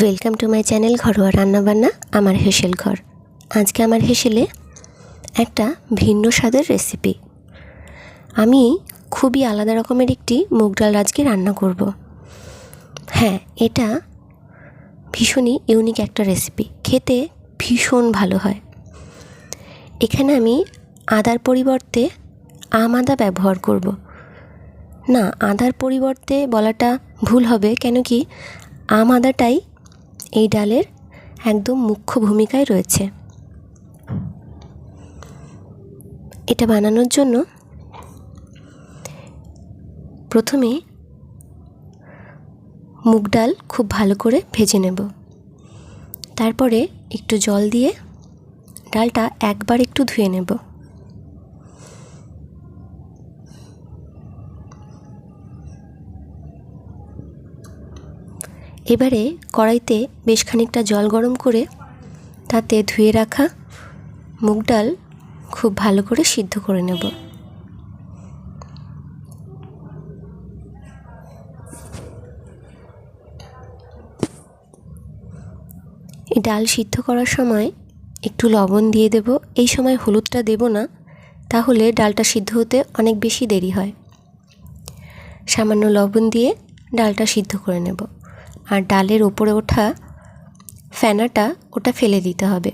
Welcome to my channel ঘরোয়া রান্নাবান্না, আমার হেসেল ঘর। আজকে আমার হেসেলে একটা ভিন্ন স্বাদের রেসিপি আমি খুবই আলাদা রকমের একটি মুগ ডাল আজকে রান্না করব। হ্যাঁ এটা ভীষণই ইউনিক একটা রেসিপি খেতে ভীষণ ভালো হয়। এখানে আমি আদার পরিবর্তে আম আদা ব্যবহার করব। না, আদার পরিবর্তে বলাটা ভুল হবে, কেন কি আম আদাটাই এই ডালের একদম মুখ্য ভূমিকায় রয়েছে। এটা বানানোর জন্য প্রথমে মুগ ডাল খুব ভালো করে ভেজে নেব। তারপরে একটু জল দিয়ে ডালটা একবার একটু ধুয়ে নেব। এবারে কড়াইতে বেশ খানিকটা জল গরম করে তাতে ধুয়ে রাখা মুগ ডাল খুব ভালো করে সিদ্ধ করে নেব। ডাল সিদ্ধ করার সময় একটু লবণ দিয়ে দেব। এই সময় হলুদটা দেব না, তাহলে ডালটা সিদ্ধ হতে অনেক বেশি দেরি হয়। সামান্য লবণ দিয়ে ডালটা সিদ্ধ করে নেব। আর ডালের ওপরে ওঠা ফেনাটা ওটা ফেলে দিতে হবে।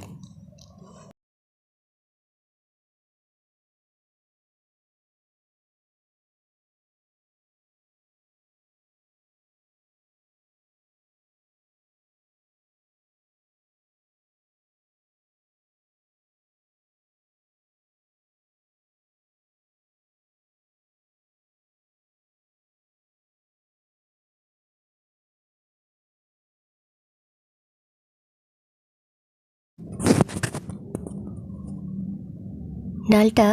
ডালটা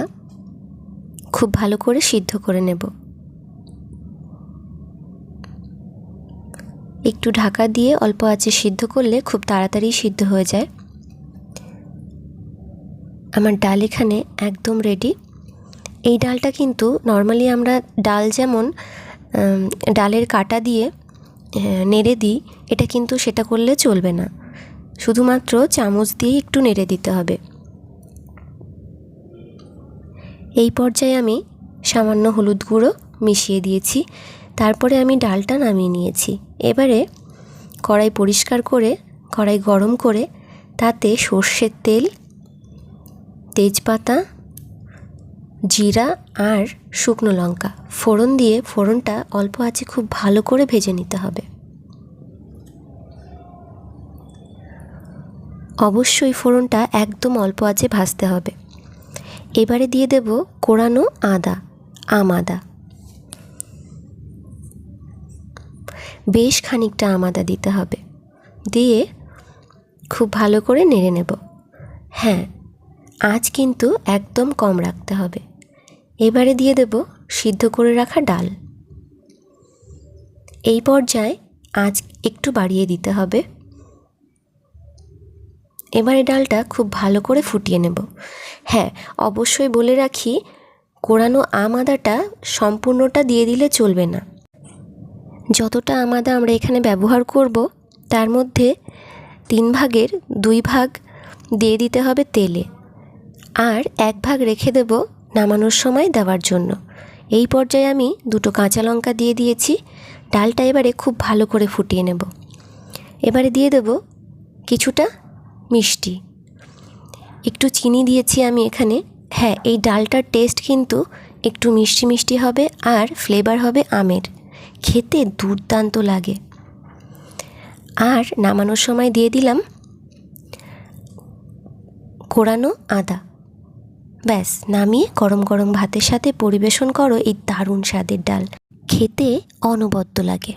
খুব ভালো করে সিদ্ধ করে নেব। একটু ঢাকা দিয়ে অল্প আঁচে সিদ্ধ করলে খুব তাড়াতাড়ি সিদ্ধ হয়ে যায়। আমার ডাল এখানে একদম রেডি এই ডালটা কিন্তু নর্মালি আমরা ডাল যেমন ডালের কাটা দিয়ে নেড়ে দিই, এটা কিন্তু সেটা করলে চলবে না। শুধুমাত্র চামচ দিয়ে একটু নেড়ে দিতে হবে। এই পর্যায়ে আমি সামান্য হলুদ গুঁড়ো মিশিয়ে দিয়েছি। তারপরে আমি ডালটা নামিয়ে নিয়েছি। এবারে কড়াই পরিষ্কার করে, কড়াই গরম করে তাতে সর্ষের তেল, তেজপাতা, জিরা আর শুকনো লঙ্কা। ফোড়ন দিয়ে ফোড়নটা অল্প আঁচে খুব ভালো করে ভেজে নিতে হবে। অবশ্যই ফোড়নটা একদম অল্প আঁচে ভাজতে হবে। এবারে দিয়ে দেব কোরানো আদা, আম আদা। বেশ খানিকটা আম আদা দিতে হবে। দিয়ে খুব ভালো করে নেড়ে নেব। হ্যাঁ আঁচ কিন্তু একদম কম রাখতে হবে। এবারে দিয়ে দেব সিদ্ধ করে রাখা ডাল। এই পর্যায়ে আঁচ একটু বাড়িয়ে দিতে হবে। এবারে ডালটা খুব ভালো করে ফুটিয়ে নেব। হ্যাঁ অবশ্যই বলে রাখি, কোরানো আম আদাটা সম্পূর্ণটা দিয়ে দিলে চলবে না। যতটা আম আদা আমরা এখানে ব্যবহার করব, তার মধ্যে তিন ভাগের দুই ভাগ দিয়ে দিতে হবে তেলে। আর এক ভাগ রেখে দেব নামানোর সময় দেওয়ার জন্য। এই পর্যায়ে আমি দুটো কাঁচা লঙ্কা দিয়ে দিয়েছি। ডালটা এবারে খুব ভালো করে ফুটিয়ে নেব। এবারে দিয়ে দেব কিছুটা মিষ্টি। একটু চিনি দিয়েছি আমি এখানে। হ্যাঁ এই ডালটার টেস্ট কিন্তু একটু মিষ্টি মিষ্টি হবে আর ফ্লেভার হবে আমের। খেতে দুর্দান্ত লাগে। আর নামানোর সময় দিয়ে দিলাম কোরানো আদা। ব্যাস, নামিয়ে গরম গরম ভাতের সাথে পরিবেশন করো এই দারুণ স্বাদের ডাল। খেতে অনবদ্য লাগে।